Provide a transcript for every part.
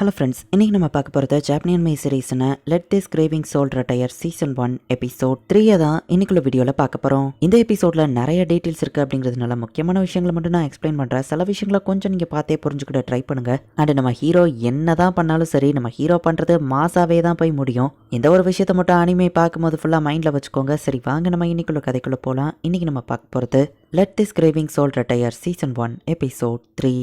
Hello friends இன்னைக்கு நம்ம பார்க்க போகிறது ஜாப்பனியன் மை சீரீஸ்னு let this craving soul retire season one episode த்ரீயை தான் இன்னைக்குள்ள வீடியோவில் பார்க்க போகிறோம் இந்த எபிசோடில் நிறைய டீட்டெயில்ஸ் இருக்குது அப்படிங்கிறதுனால முக்கியமான விஷயங்களை மட்டும் நான் எக்ஸ்பிளைன் பண்ணுறேன் சில விஷயங்களை கொஞ்சம் நீங்கள் பார்த்தே புரிஞ்சுக்கிட்ட ட்ரை பண்ணுங்கள் அண்ட் நம்ம ஹீரோ என்ன தான் பண்ணாலும் சரி நம்ம ஹீரோ பண்ணுறது மாசாவே தான் போய் முடியும். இந்த ஒரு விஷயத்தை மட்டும் அனிமே பார்க்கும்போது ஃபுல்லாக மைண்டில் வச்சுக்கோங்க. சரி வாங்க நம்ம இன்னைக்குள்ள கதைக்குள்ளே போகலாம் இன்றைக்கி நம்ம பார்க்க போகிறது let this craving soul retire season one episode three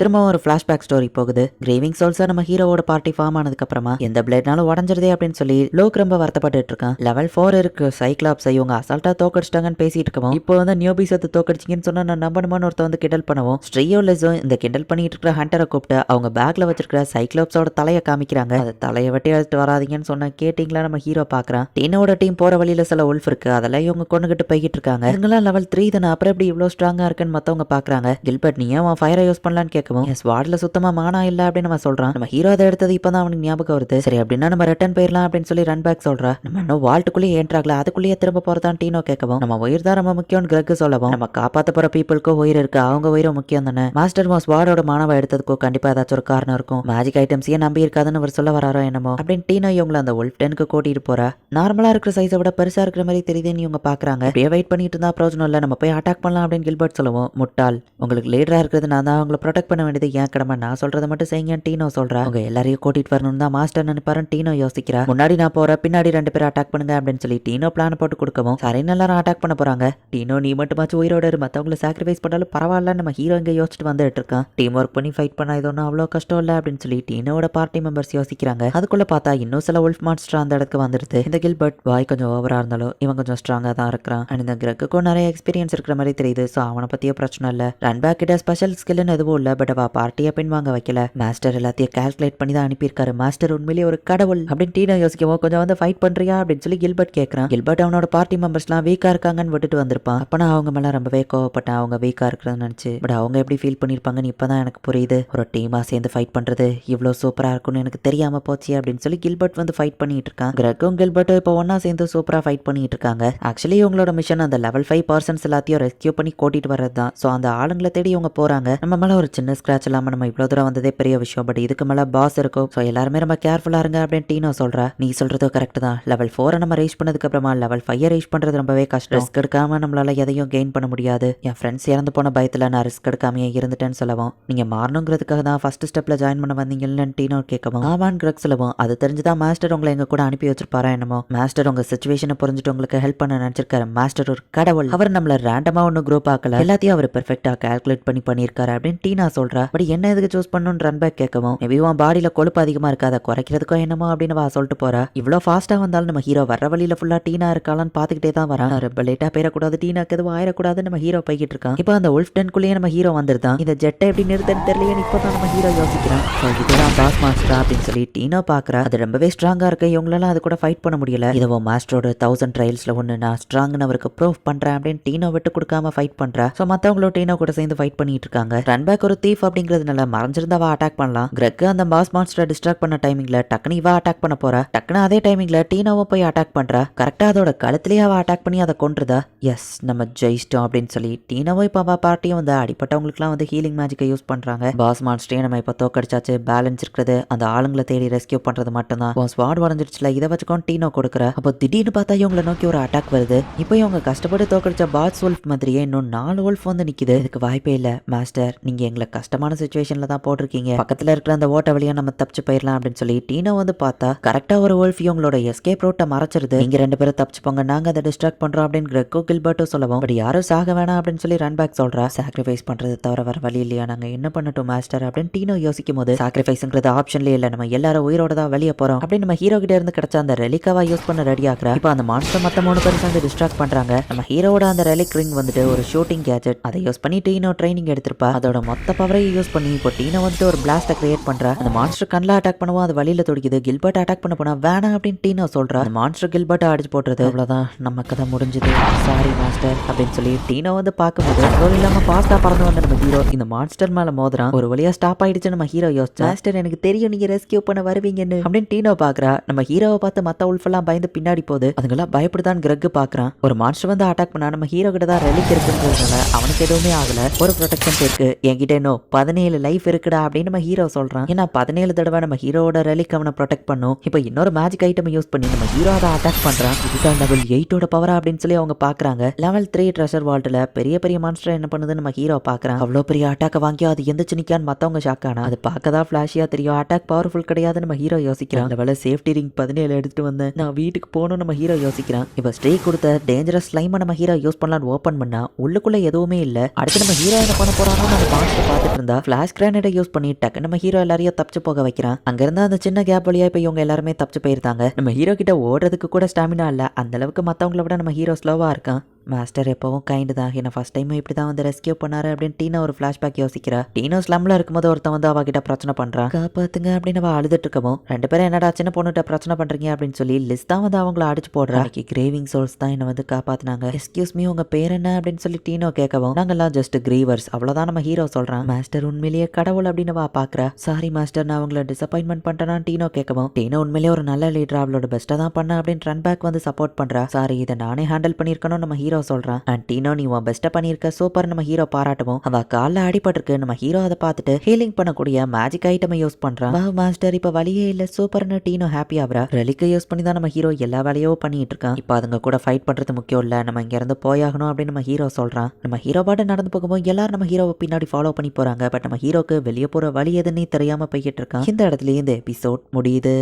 திரும்பவும் ஒரு ஃப்ளாஷ்பேக் ஸ்டோரி போகுது. கிரேவிங் சோல்ஸா நம்ம ஹீரோவோட பார்ட்டி ஃபார்ம் ஆனதுக்கு அப்புறமா எந்த பிளேட்னாலும் உடஞ்சிருதே அப்படின்னு சொல்லி லோக் ரொம்ப வருத்தப்பட்டு இருக்கான். லெவல் ஃபோர் இருக்கு சைக்ளாப்ஸ் இவங்க அசால்ட்டா தோக்கடிச்சிட்டாங்கன்னு பேசிட்டு இருக்கோம் இப்போ வந்து நியோபி சத்து தோக்கடிச்சிங்கன்னு சொன்னா நான் நம்பணுமான்னு ஒருத்த வந்து கிண்டல் பண்ணவும். ஸ்ட்ரீயோலெஸும் இந்த கிண்டல் பண்ணிட்டு இருக்கிற ஹண்டரை கூப்பிட்டு அவங்க பேக்ல வச்சிருக்கிற சைக்ளாப்ஸோட தலையை காமிக்கிறாங்க. அது தலையை வெட்டி அழைச்சிட்டு வராதீங்கன்னு சொன்னா கேட்டிங்களா நம்ம ஹீரோ பாக்குறான் டீனோட டீம் போற வழியில சில உல்ஃப் இருக்கு அதெல்லாம் இவங்க கொண்டுகிட்டு போய்கிட்டு இருக்காங்க. இவங்களாம் லெவல் த்ரீ தானே அப்புறம் எப்படி இவ்வளவு ஸ்ட்ராங்கா இருக்குன்னு மத்தவங்க பாக்குறாங்க கில்பர்ட் நீ ஏன் ஃபயரை யூஸ் பண்ணலான்னு கேட்கவும் எஸ் வார்டில் சுத்தமாக மானா இல்லை அப்படின்னு நம்ம சொல்கிறான் நம்ம ஹீரோ அதை எடுத்தது இப்பதான் அவனுக்கு ஞாபகம் வருது. சரி அப்படின்னா நம்ம ரிட்டர்ன் போயிடலாம் அப்படின்னு சொல்லி ரன் பேக் சொல்கிறா நம்ம இன்னும் வால்ட்டுக்குள்ளேயே ஏன்றாகல அதுக்குள்ளேயே திரும்ப போறதான் டீனோ கேட்கவும். நம்ம உயிர் தான் ரொம்ப முக்கியம்னு கிரக் சொல்லவும். நம்ம காப்பாற்ற போகிற பீப்புளுக்கும் உயிர் இருக்கு. அவங்க உயிரும் முக்கியம் தானே. மாஸ்டர் மாஸ் வார்டோட மானவ எடுத்ததுக்கோ கண்டிப்பாக ஏதாச்சும் ஒரு காரணம் இருக்கும். மேஜிக் ஐட்டம்ஸையே நம்பி இருக்காதுன்னு அவர் சொல்ல வராரோ என்னமோ. அப்படின்னு டீனோ இவங்களை அந்த உல்ஃப் டென்க்கு கூட்டிட்டு போறா. நார்மலா இருக்கிற சைஸை விட பெருசா இருக்கிற மாதிரி தெரியுதுன்னு இவங்க பாக்குறாங்க. அப்படியே வெயிட் பண்ணிட்டு இருந்தா பிரயோஜனம் இல்லை. நம்ம போய் அட்டாக் பண்ணலாம் அப்படின்னு கில்பர்ட் சொல்லுவோம். முட்டாள். உங்களுக்கு லீடராக இருக்கிறது நான் தான். அவங்களை ப்ரொடெக்ட் பண்ண வேண்டியது ஏன் கடமை? நான் சொல்றதை மட்டும் செய்யுங்கன்னு டீனோ சொல்றா. அவங்க எல்லாரையும் கூட்டிட்டு வரணும் தான் மாஸ்டர் நினைப்பாருன்னு டீனோ யோசிக்கிறா. முன்னாடி நான் போறேன் பின்னாடி ரெண்டு பேரும் அட்டாக் பண்ணுங்க அப்படின்னு சொல்லி டீனோ பிளான் போட்டு கொடுக்கவும் சரின்னு எல்லாரும் அட்டாக் பண்ண போறாங்க. டீனோ நீ மட்டுமாச்சும் உயிரோட இரு. மத்தவங்கள சாக்ரிஃபைஸ் பண்ணாலும் பரவாயில்ல. நம்ம ஹீரோ இங்க யோசிச்சுட்டு வந்துட்டு இருக்கான். டீம் ஒர்க் பண்ணி ஃபைட் பண்ணா இது ஒன்றும் அவ்வளோ கஷ்டம் இல்லை அப்படின்னு சொல்லி டீனோட பார்ட்டி மெம்பர்ஸ் யோசிக்கிறாங்க. அதுக்குள்ள பார்த்தா இன்னும் சில உல்ஃப் மான்ஸ்டர் அந்த இடத்துக்கு வந்துடுது. இந்த கில்பர்ட் வாய் கொஞ்சம் ஓவரா இருந்தாலும் இவன் கொஞ்சம் ஸ்ட்ராங்கா தான் இருக்கிறான். அண்ட் இந்த கிரக்குக்கும் நிறைய எக்ஸ்பீரியன்ஸ் இருக்கிற மாதிரி தெரியுது. ஸோ அவனை பத்தியே பிரச்சனை இல்லை. ரன் பேக் கிட்ட ஸ்பெஷல் ஸ்கில்னு எதுவும் இல்லை. பட் அவ பார்ட்டியை வாங்க வைக்கல. மாஸ்டர் எல்லாத்தையும் கால்குலேட் பண்ணி தான் அனுப்பியிருக்காரு. மாஸ்டர் உண்மையிலேயே ஒரு கடவுள். அப்படின்னு டீனா யோசிக்கவும் கொஞ்சம் வந்து ஃபைட் பண்றியா? அப்படின்னு சொல்லி கில்பர்ட் கேட்கறான் கில்பர்ட் அவனோட பார்ட்டி மெம்பர்ஸ்லாம் வீக்கா இருக்காங்கன்னு விட்டுட்டு வந்திருப்பான். அப்ப நான் அவங்க மேல ரொம்பவே கோவப்பட்டேன். அவங்க வீக்கா இருக்கிறதுன்னு நினைச்சு. பட் அவங்க எப்படி ஃபீல் பண்ணிருப்பாங்கன்னு இப்பதான் எனக்கு புரியுது. ஒரு டீமா சேர்ந்து ஃபைட் பண்றது இவ்வளோ சூப்பரா இருக்கும்னு எனக்கு தெரியாம போச்சு அப்படின்னு சொல்லி கில்பர்ட் வந்து ஃபைட் பண்ணிட்டு இருக்கான். கிரக்கும் கில்பர்ட்டும் இப்போ ஒன்னா சேர்ந்து சூப்பரா ஃபைட் பண்ணிட்டு இருக்காங்க. ஆக்சுவலி இவங்களோட மிஷன் அந்த லெவல் ஃபைவ் பர்சன்ஸ் எல்லாத்தையும் ரெஸ்கியூ பண்ணி கூட்டிட்டு வர்றது தான் ஸோ அந்த ஆளுங்களை தேடி இவங்க போறாங்க. நம்ம மேல ஒரு சின்ன ஸ்க்ராச் இல்லாம நம்ம இவ்வளோ தூரம் வந்ததே பெரிய விஷயம். பட் இதுக்கு மேலே பாஸ் இருக்கும். ஸோ எல்லாருமே ரொம்ப கேர்ஃபுல்லா இருங்க அப்படின்னு டீனோ சொல்றா. நீ சொல்றது கரெக்ட் தான். லெவல் ஃபோரை நம்ம ரீச் பண்ணதுக்கு அப்புறமா லெவல் ஃபைவ் ரீச் பண்ணுறது ரொம்பவே கஷ்டம். ரிஸ்க் எடுக்காம நம்மளால எதையும் கெயின் பண்ண முடியாது. என் ஃப்ரெண்ட்ஸ் இறந்து போன பயத்துல நான் ரிஸ்க் எடுக்காமையே இருந்துட்டேன்னு சொல்லவும். நீங்க மாறணுங்கிறதுக்காக தான் ஃபர்ஸ்ட் ஸ்டெப்ல ஜாயின் பண்ண வந்தீங்கன்னு டீனோ கேட்கவும். ஆவான் கிரக் சொல்லவும். அது தெரிஞ்சுதான் மாஸ்டர் உங்களை எங்க கூட அனுப்பி வச்சிருப்பாரா என்னமோ. மாஸ்டர் உங்க சுச்சுவேஷனை புரிஞ்சுட்டு உங்களுக்கு ஹெல்ப் பண்ண நினைச்சிருக்காரு. மாஸ்டர் ஒரு கடவுள். அவர் நம்மள ரேண்டமா ஒன்னும் குரூப் ஆக்கல. எல்லாத்தையும் அவர் பெர்ஃபெக்டாக கால்குலேட் பண்ணி பண்ணியிருக்காரு அப்படின்னு டீனா சொல்றா? பட் என்ன எதுக்கு சூஸ் பண்ணணும்னு ரன் பேக் கேட்கவும் மேபி உன் பாடியில கொழுப்பு அதிகமா இருக்காத அதை குறைக்கிறதுக்கோ என்னமோ அப்படின்னு வா சொல்லிட்டு போறா. இவ்வளோ ஃபாஸ்டா வந்தாலும் நம்ம ஹீரோ வர வழியில ஃபுல்லா டீனா இருக்காளான்னு பாத்துக்கிட்டே தான் வரான். ரொம்ப லேட்டா போயிடக்கூடாது டீனாக்கு எதுவும் ஆயிடக்கூடாது நம்ம ஹீரோ போய்கிட்டு இருக்கான். இப்போ அந்த உல்ஃப் டென்குள்ளேயே நம்ம ஹீரோ வந்துருதான். இந்த ஜெட்டை எப்படி நிறுத்தன்னு தெரியலையே இப்போதான் நம்ம ஹீரோ யோசிக்கிறான். இதுதான் பாஸ் மாஸ்டரா அப்படின்னு சொல்லி டீனா பாக்குறா. அது ரொம்பவே ஸ்ட்ராங்கா இருக்கு. இவங்களால அது கூட ஃபைட் பண்ண முடியல. இதுவோ மாஸ்டரோட தௌசண்ட் ட்ரையல்ஸ்ல ஒன்று நான் ஸ்ட்ராங்னு அவருக்கு ப்ரூஃப் பண்றேன் அப்படின்னு டீனோ விட்டு கொடுக்காம ஃபைட் பண்றா. ஸோ மற்றவங்களும் டீனோ கூட சேர்ந்து ஃபைட் பண்ணிட்டு இருக்காங்க. ரன் பேக் ஒரு சேஃப் அப்படிங்கிறதுனால மறைஞ்சிருந்தா அவ அட்டாக் பண்ணலாம். கிரக் அந்த பாஸ் மாஸ்டரை டிஸ்ட்ராக்ட் பண்ண டைமிங்ல டக்குனு இவா அட்டாக் பண்ண போறா. டக்குனு அதே டைமிங்ல டீனாவும் போய் அட்டாக் பண்றா. கரெக்டா அதோட கழுத்துலயே அவ அட்டாக் பண்ணி அதை கொண்டுருதா எஸ் நம்ம ஜெயிச்சிட்டோம் அப்படின்னு சொல்லி டீனாவும் இப்போ அவ பார்ட்டியும் வந்து அடிப்பட்டவங்களுக்குலாம் வந்து ஹீலிங் மேஜிக்கை யூஸ் பண்றாங்க. பாஸ் மான்ஸ்டரையும் நம்ம இப்போ தோக்கடிச்சாச்சு. பேலன்ஸ் இருக்கிறது. அந்த ஆளுங்களை தேடி ரெஸ்கியூ பண்றது மட்டும்தான். உன் ஸ்வாட் உடஞ்சிருச்சுல இதை வச்சுக்கோன்னு டீனோ கொடுக்குற. அப்போ திடீர்னு பார்த்தா இவங்களை நோக்கி ஒரு அட்டாக் வருது. இப்போ இவங்க கஷ்டப்பட்டு தோக்கடிச்ச பாஸ் wolf மாதிரியே இன்னும் நாலு wolf வந்து நிக்குது. இதுக்கு வாய்ப்பே இல்லை. மாஸ்டர் நீங்க எங்களை கஷ்டமான சுச்சுவேஷன்ல தான் போட்டிருக்கீங்க. பக்கத்துல இருக்கிற அந்த ஓட்ட வழியா நம்ம தப்பிச்சு போயிடலாம் அப்படின்னு சொல்லி டீனோ வந்து பார்த்தா கரெக்டா ஒரு wolf உங்களோட எஸ்கேப் ரோட்டை மறைச்சிருது. நீங்க ரெண்டு பேரும் தப்பிச்சு போங்க நாங்க அதை டிஸ்ட்ராக்ட் பண்றோம் அப்படின்னு கிரெக்கோ கில்பர்ட்டோ சொல்லவும் அப்படி யாரும் சாக வேணாம் அப்படின்னு சொல்லி ரன் பேக் சொல்றா. சாக்ரிஃபைஸ் பண்றது தவிர வர வழி இல்லையா? நாங்க என்ன பண்ணட்டும் மாஸ்டர் அப்படின்னு டீனோ யோசிக்கும் போது சாக்ரிஃபைஸ்ங்கிறது ஆப்ஷன்லயே இல்ல. நம்ம எல்லாரும் உயிரோட தான் வெளியே போறோம். அப்படின்னு நம்ம ஹீரோ கிட்ட இருந்து கிடைச்ச அந்த ரெலிக்காவா யூஸ் பண்ண ரெடி ஆகிறா. இப்போ அந்த மான்ஸ்டர் மத்த மூணு பேரும் சேர்ந்து டிஸ்ட்ராக்ட் பண்றாங்க. நம்ம ஹீரோவோட அந்த ரெலிக் ரிங் வந்துட்டு ஒரு ஷூட்டிங் கேஜெட் அதை யூஸ் பண்ணி டீனோ ட்ரைனிங் எடுத்திருப்பா. அதோட மொத்த பவரையும் யூஸ் பண்ணி இப்போ டீனா வந்துட்டு ஒரு பிளாஸ்ட கிரியேட் பண்றா. அந்த மான்ஸ்டர் கண்ணில் அட்டாக் பண்ணுவோம் அது வழியில துடிக்குது. கில்பர்ட் அட்டாக் பண்ண போனா வேணாம் அப்படின்னு டீனோ சொல்கிறா அந்த மான்ஸ்டர் கில்பர்ட்டை அடிச்சு போட்டுறது. அவ்வளோதான் நம்ம கதை முடிஞ்சது. சாரி மாஸ்டர் அப்படின்னு சொல்லி டீனோ வந்து பார்க்கும்போது அதுவும் இல்லாமல் பாஸ்டா பறந்து வந்த நம்ம ஹீரோ இந்த மான்ஸ்டர் மேல மோதுறான். ஒரு வழியா ஸ்டாப் ஆயிடுச்சு நம்ம ஹீரோ யோசிச்சு. மாஸ்டர் எனக்கு தெரியும் நீங்க ரெஸ்கியூ பண்ண வருவீங்கன்னு. அப்படின்னு டீனோ பார்க்குறா நம்ம ஹீரோவை பார்த்து மத்த உல்ஃபெல்லாம் பயந்து பின்னாடி போகுது. அதுங்களாம் பயப்படுதான் கிரக் பாக்குறான். ஒரு மான்ஸ்டர் வந்து அட்டாக் பண்ணா நம்ம ஹீரோ கிட்ட தான் ரெலிக் இருக்குன்றதுனால அவனுக்கு எதுவுமே ஆகல. ஒரு ப்ரொடெக்ஷன் இருக்கு. என்கிட்ட இன்னும் பதினேழு லைஃப் இருக்குடா அப்படின்னு நம்ம ஹீரோ சொல்றான். ஏன்னா பதினேழு தடவை நம்ம ஹீரோவோட ரெலிக் அவனை ப்ரொடெக்ட் பண்ணும். இப்போ இன்னொரு மேஜிக் ஐட்டம் யூஸ் பண்ணி நம்ம ஹீரோ அதை அட்டாக் பண்றான். இதுதான் லெவல் எயிட்டோட பவரா அப்படின்னு சொல்லி அவங்க பாக்குறாங்க. லெவல் த்ரீ ட்ரெஷர் வால்ட்ல பெரிய பெரிய மான்ஸ்டர் என்ன பண்ணுது நம்ம ஹீரோ பாக்குறான். அவ்வளோ பெரிய அட்டாக் வாங்கி அது எந்திரிச்சு நிக்கான்னு மத்தவங்க ஷாக் ஆனா அது பார்க்க தான் தெரியும். அட்டாக் பவர்ஃபுல் கிடையாது நம்ம ஹீரோ யோசிக்கிறான். அந்த சேஃப்டி ரிங் பதினேழு எடுத்துட்டு வந்தேன் நான் வீட்டுக்கு போகணும் நம்ம ஹீரோ யோசிக்கிறான். இப்போ ஸ்ட்ரீ கொடுத்த டேஞ்சரஸ் ஸ்லைமை நம்ம ஹீரோ யூஸ் பண்ணலாம்னு ஓப்பன் பண்ணா உள்ளுக்குள்ள எதுவுமே இல்ல. அடுத்து நம்ம ஹீரோ என்ன பண்ண போறானோ நம்ம மாஸ்டர் பார்த்துட்டு இருந்தா ஃபிளாஷ் கிரானேட்டை யூஸ் பண்ணி டக்கு நம்ம ஹீரோ எல்லாரையும் தப்பிச்சு போக வைக்கிறான். அங்கிருந்து அந்த சின்ன கேப் வழியா இப்போ இவங்க எல்லாருமே தப்பிச்சு போயிருந்தாங்க. நம்ம ஹீரோ கிட்ட ஓடுறதுக்கு கூட ஸ்டாமினா இல்ல. அந்த அளவுக்கு மற்றவங்கள விட நம்ம ஹீரோ ஸ்லோவா இருக்கான். மாஸ்டர் எப்பவும் கைண்டு தான். என்ன ஃபஸ்ட் டைம் இப்படி தான் வந்து ரெஸ்கியூ பண்ணாரு அப்படின்னு டீனா ஒரு ஃபிளாஷ்பேக் யோசிக்கிறா. டீனோ ஸ்லம்ல இருக்கும்போது ஒருத்தன் வந்து அவகிட்ட பிரச்சனை பண்றான் காப்பாத்துங்க அப்படின்னு அவ அழுதுட்டு இருக்கமோ ரெண்டு பேரும் என்னடா சின்ன பொண்ணுகிட்ட பிரச்சனை பண்றீங்க? அப்படின்னு சொல்லி லிஸ்ட் தான் வந்து அவங்கள அடிச்சு போடுறா. கிரேவிங் சோல்ஸ் தான் என்ன வந்து காப்பாத்தினாங்க. எஸ்கியூஸ் மீ உங்க பேர் என்ன? அப்படின்னு சொல்லி டீனோ கேட்கவும் நாங்கெல்லாம் ஜஸ்ட் கிரீவர்ஸ் அவ்வளவுதான் நம்ம ஹீரோ சொல்றான். மாஸ்டர் உண்மையிலேயே கடவுள் அப்படின்னு வா பாக்குறா. சாரி மாஸ்டர் நான் அவங்கள டிசப்பாயின்மெண்ட் பண்ணிட்டேனா டீனோ கேட்கவும் டீனோ உண்மையிலேயே ஒரு நல்ல லீடர் அவளோட பெஸ்ட்டா தான் பண்ண அப்படின்னு ரன் பேக் வந்து சப்போர்ட் பண்றா. சாரி இதை நானே ஹேண்டில் பண்ணிருக்கணும் நம்ம ஹீரோ ஹீரோ சொல்றான் அண்ட் டீனோ நீ உன் பெஸ்ட்டை பண்ணியிருக்க சூப்பர் நம்ம ஹீரோ பாராட்டுவோம். அவ காலில் அடிபட்டிருக்கு நம்ம ஹீரோ அதை பார்த்துட்டு ஹீலிங் பண்ணக்கூடிய மேஜிக் ஐட்டமை யூஸ் பண்றான் வா மாஸ்டர் இப்போ வழியே இல்லை. சூப்பர்னு டீனோ ஹாப்பி ஆகுறா ரெலிக்கை யூஸ் பண்ணி தான் நம்ம ஹீரோ எல்லா வேலையோ பண்ணிட்டு இருக்கான். இப்போ அதுங்க கூட ஃபைட் பண்றது முக்கியம் இல்லை. நம்ம இங்க இருந்து போயாகணும் அப்படின்னு நம்ம ஹீரோ சொல்றான் நம்ம ஹீரோ பாட்டு நடந்து போகும்போது எல்லாரும் நம்ம ஹீரோவை பின்னாடி ஃபாலோ பண்ணி போறாங்க. பட் நம்ம ஹீரோக்கு வெளியே போற வழி எதுன்னு தெரியாம போய்கிட்டு இருக்கான். இந்த இடத்துலயே இந்த எபிசோட் முடியுது.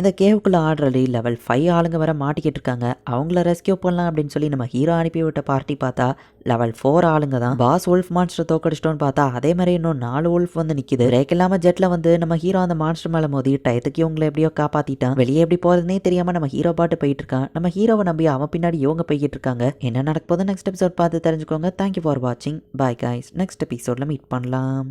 இந்த கேவுக்குள்ளே ஆல்ரெடி லெவல் ஃபைவ் ஆளுங்க வர மாட்டிக்கிட்டு இருக்காங்க. அவங்கள ரெஸ்கியூ பண்ணலாம் அப்படின்னு சொல்லி நம்ம ஹீரோ அனுப்பி விட்ட பார்ட்டி பார்த்தா லெவல் ஃபோர் ஆளுங்க தான். பாஸ் உல்ஃப் மான்ஸ்டர் தோக்கடிச்சிட்டோன்னு பார்த்தா அதே மாதிரி இன்னும் நாலு உல்ஃப் வந்து நிற்கிது பிரேக் இல்லாமல் ஜெட்டில் வந்து நம்ம ஹீரோ அந்த மான்ஸ்டர் மேலே மோதி டயத்துக்கு இவங்களை எப்படியோ காப்பாற்றிட்டான் வெளியே எப்படி போகிறதுனே தெரியாமல் நம்ம ஹீரோ பாட்டு போயிட்டு இருக்கான். நம்ம ஹீரோவை நம்பி அவன் பின்னாடி இவங்க போய்கிட்டு இருக்காங்க. என்ன நடக்க போகுது நெக்ஸ்ட் எபிசோட் பார்த்து தெரிஞ்சுக்கோங்க. தேங்க்யூ ஃபார் வாட்சிங் பாய் காய்ஸ் நெக்ஸ்ட் எபிசோடில் மீட் பண்ணலாம்.